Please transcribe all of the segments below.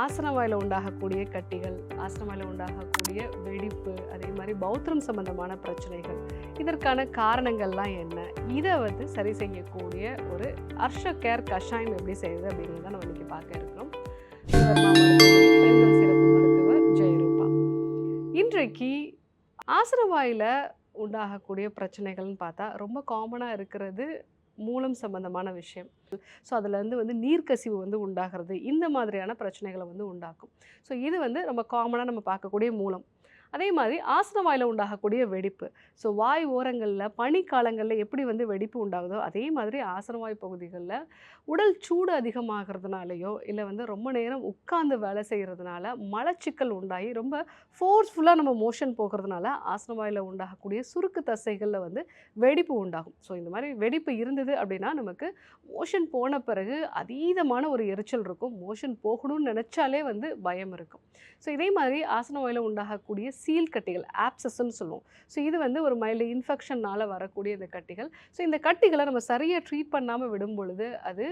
ஆசனவாயில் உண்டாகக்கூடிய கட்டிகள் ஆசனவாயில் உண்டாகக்கூடிய வெடிப்பு அதே மாதிரி பௌத்திரம் சம்பந்தமான பிரச்சனைகள். இதற்கான காரணங்கள்லாம் என்ன? இதை வந்து சரி செய்யக்கூடிய ஒரு அர்ஷ கேர் கஷாயம் எப்படி செய்யுது அப்படிங்கிறத நம்ம இன்னைக்கு பார்க்க இருக்கிறோம். சிறப்பு மருத்துவர் ஜெயரூபா. இன்றைக்கு ஆசனவாயில் உண்டாகக்கூடிய பிரச்சனைகள்னு பார்த்தா ரொம்ப காமனாக இருக்கிறது மூலம் சம்பந்தமான விஷயம். ஸோ அதுலேருந்து வந்து நீர்க்கசிவு வந்து உண்டாகிறது. இந்த மாதிரியான பிரச்சனைகளை வந்து உண்டாக்கும். ஸோ இது வந்து நம்ம காமனாக நம்ம பார்க்கக்கூடிய மூலம். அதே மாதிரி ஆசன வாயில் உண்டாகக்கூடிய வெடிப்பு. ஸோ வாய் ஓரங்களில் பனிக்காலங்களில் எப்படி வந்து வெடிப்பு உண்டாகுதோ அதே மாதிரி ஆசனவாய் பகுதிகளில் உடல் சூடு அதிகமாகிறதுனாலையோ இல்லை வந்து ரொம்ப நேரம் உட்கார்ந்து வேலை செய்கிறதுனால மலச்சிக்கல் உண்டாகி ரொம்ப ஃபோர்ஸ்ஃபுல்லாக நம்ம மோஷன் போகிறதுனால ஆசனவாயில் உண்டாகக்கூடிய சுருக்கு தசைகளில் வந்து வெடிப்பு உண்டாகும். ஸோ இந்த மாதிரி வெடிப்பு இருந்தது அப்படின்னா நமக்கு மோஷன் போன பிறகு அதீதமான ஒரு எரிச்சல் இருக்கும். மோஷன் போகணும்னு நினச்சாலே வந்து பயம் இருக்கும். ஸோ இதே மாதிரி ஆசனவாயில் உண்டாகக்கூடிய சீல் கட்டிகள் ஆப்சஸ்ன்னு சொல்லுவோம். ஸோ இது வந்து ஒரு மைல்டு இன்ஃபெக்ஷனால் வரக்கூடிய இந்த கட்டிகள். ஸோ இந்த கட்டிகளை நம்ம சரியாக ட்ரீட் பண்ணாமல் விடும் பொழுது அது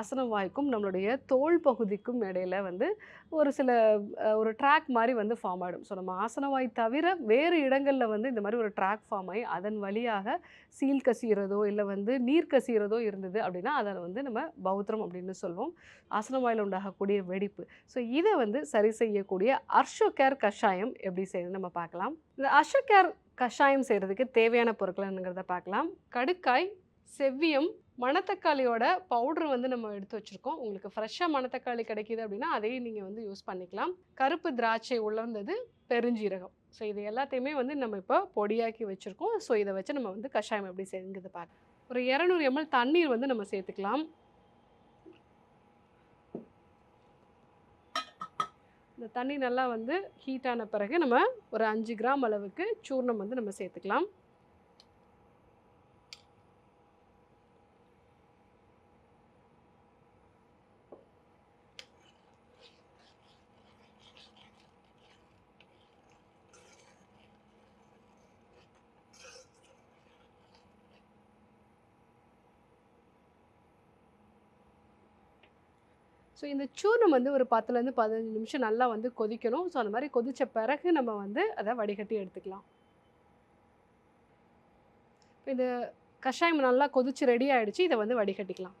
ஆசனவாய்க்கும் நம்மளுடைய தோல் பகுதிக்கும் இடையில வந்து ஒரு சில ஒரு ட்ராக் மாதிரி வந்து ஃபார்ம் ஆகிடும் ஸோ நம்ம ஆசனவாய் தவிர வேறு இடங்களில் வந்து இந்த மாதிரி ஒரு ட்ராக் ஃபார்ம் ஆகி அதன் வழியாக சீல் கசிகிறதோ இல்லை வந்து நீர் கசிகிறதோ இருந்தது அப்படின்னா அதை வந்து நம்ம பௌத்திரம் அப்படின்னு சொல்லுவோம் ஆசனவாயில் உண்டாகக்கூடிய வெடிப்பு. ஸோ இதை வந்து சரி செய்யக்கூடிய அர்ஷோகேர் கஷாயம் எப்படி செய்யுது நம்ம பார்க்கலாம். இந்த அர்ஷோ கேர் கஷாயம் செய்கிறதுக்கு தேவையான பொருட்கள்ங்கிறத பார்க்கலாம். கடுக்காய் செவ்வியம் மணத்தக்காளியோட பவுடர் வந்து நம்ம எடுத்து வச்சுருக்கோம். உங்களுக்கு ஃப்ரெஷ்ஷாக மணத்தக்காளி கிடைக்கிது அப்படின்னா அதையும் நீங்கள் வந்து யூஸ் பண்ணிக்கலாம். கருப்பு திராட்சை உலர்ந்தது பெருஞ்சீரகம். ஸோ இது எல்லாத்தையுமே வந்து நம்ம இப்போ பொடியாக்கி வச்சுருக்கோம். ஸோ இதை வச்சு நம்ம வந்து கஷாயம் எப்படி செய்யுங்கிறத பார்க்க ஒரு இரநூறு எம்எல் தண்ணீர் வந்து நம்ம சேர்த்துக்கலாம். இந்த தண்ணி நல்லா வந்து ஹீட் ஆன பிறகு நம்ம ஒரு அஞ்சு கிராம் அளவுக்கு சூர்ணம் வந்து நம்ம சேர்த்துக்கலாம். ஸோ இந்த சூர்ணம் வந்து ஒரு பத்துலேருந்து பதினஞ்சு நிமிஷம் நல்லா வந்து கொதிக்கணும். ஸோ அந்த மாதிரி கொதித்த பிறகு நம்ம வந்து அதை வடிகட்டி எடுத்துக்கலாம். இப்போ இது கஷாயம் நல்லா கொதித்து ரெடி ஆகிடுச்சு இதை வந்து வடிகட்டிக்கலாம்.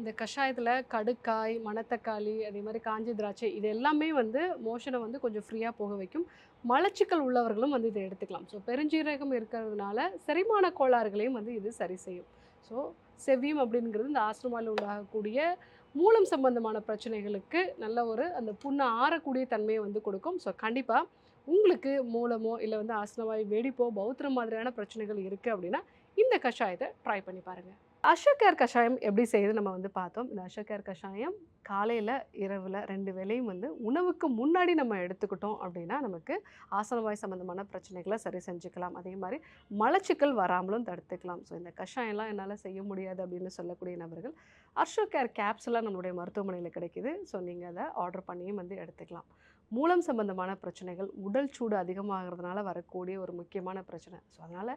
இந்த கஷாயத்தில் கடுக்காய் மணத்தக்காளி அதே மாதிரி காஞ்சி திராட்சை இது எல்லாமே வந்து மோஷனை வந்து கொஞ்சம் ஃப்ரீயாக போக வைக்கும். மலச்சிக்கல் உள்ளவர்களும் வந்து இதை எடுத்துக்கலாம். ஸோ பெருஞ்சீரகம் இருக்கிறதுனால செரிமான கோளாறுகளையும் வந்து இது சரி செய்யும். ஸோ செவ்வியம் அப்படிங்கிறது இந்த ஆசிரமாவில் உண்டாகக்கூடிய மூலம் சம்பந்தமான பிரச்சனைகளுக்கு நல்ல ஒரு அந்த புண்ணை ஆறக்கூடிய தன்மையை வந்து கொடுக்கும். ஸோ கண்டிப்பாக உங்களுக்கு மூலமோ இல்லை வந்து ஆசனவாய் வெடிப்போ பௌத்திரம் மாதிரியான பிரச்சனைகள் இருக்குது அப்படின்னா இந்த கஷாயத்தை ட்ரை பண்ணி பாருங்கள் அஷோகேர் கஷாயம் எப்படி செய்யுது நம்ம வந்து பார்த்தோம். இந்த அஷோகேர் கஷாயம் காலையில் இரவில் ரெண்டு வேளையும் வந்து உணவுக்கு முன்னாடி நம்ம எடுத்துக்கிட்டோம் அப்படின்னா நமக்கு ஆசனவாய் சம்மந்தமான பிரச்சனைகளை சரி செஞ்சுக்கலாம். அதே மாதிரி மலச்சிக்கல் வராமலும் தடுத்துக்கலாம். ஸோ இந்த கஷாயம்லாம் என்னால் செய்ய முடியாது அப்படின்னு சொல்லக்கூடிய நபர்கள் அர்ஷோ கேப்ஸ்லாம் நம்மளுடைய மருத்துவமனையில் கிடைக்குது. ஸோ நீங்கள் அதை ஆர்டர் பண்ணியும் வந்து எடுத்துக்கலாம். மூலம் சம்பந்தமான பிரச்சனைகள் உடல் சூடு அதிகமாகிறதுனால வரக்கூடிய ஒரு முக்கியமான பிரச்சனை. ஸோ அதனால்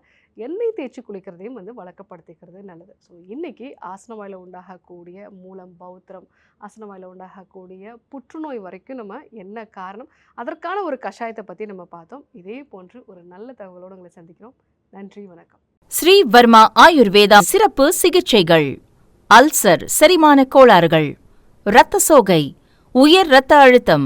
எண்ணெய் தேய்ச்சி குளிக்கிறதையும் வந்து வழக்கப்படுத்திக்கிறது நல்லது. ஸோ இன்றைக்கி ஆசனவாயில் உண்டாகக்கூடிய மூலம் பௌத்திரம் ஆசனவாயில் உண்டாகக்கூடிய புற்றுநோய் வரைக்கும் நம்ம என்ன காரணம் அதற்கான ஒரு கஷாயத்தை பற்றி நம்ம பார்த்தோம். இதே போன்று ஒரு நல்ல தகவலோடு உங்களை சந்திக்கிறோம். நன்றி வணக்கம். ஸ்ரீ வர்மா ஆயுர்வேதா சிறப்பு சிகிச்சைகள். அல்சர் செரிமான கோளாறுகள். இரத்த சோகை உயர் இரத்த அழுத்தம்.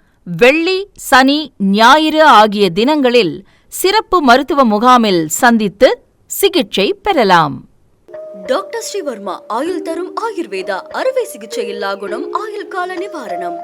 வெள்ளி சனி ஞாயிறு ஆகிய தினங்களில் சிறப்பு மருத்துவ முகாமில் சந்தித்து சிகிச்சை பெறலாம். டாக்டர் ஸ்ரீவர்மா ஆயுள் தரும் ஆயுர்வேதா அறுவை சிகிச்சை இல்லா குணம் ஆயுள் கால நிவாரணம்.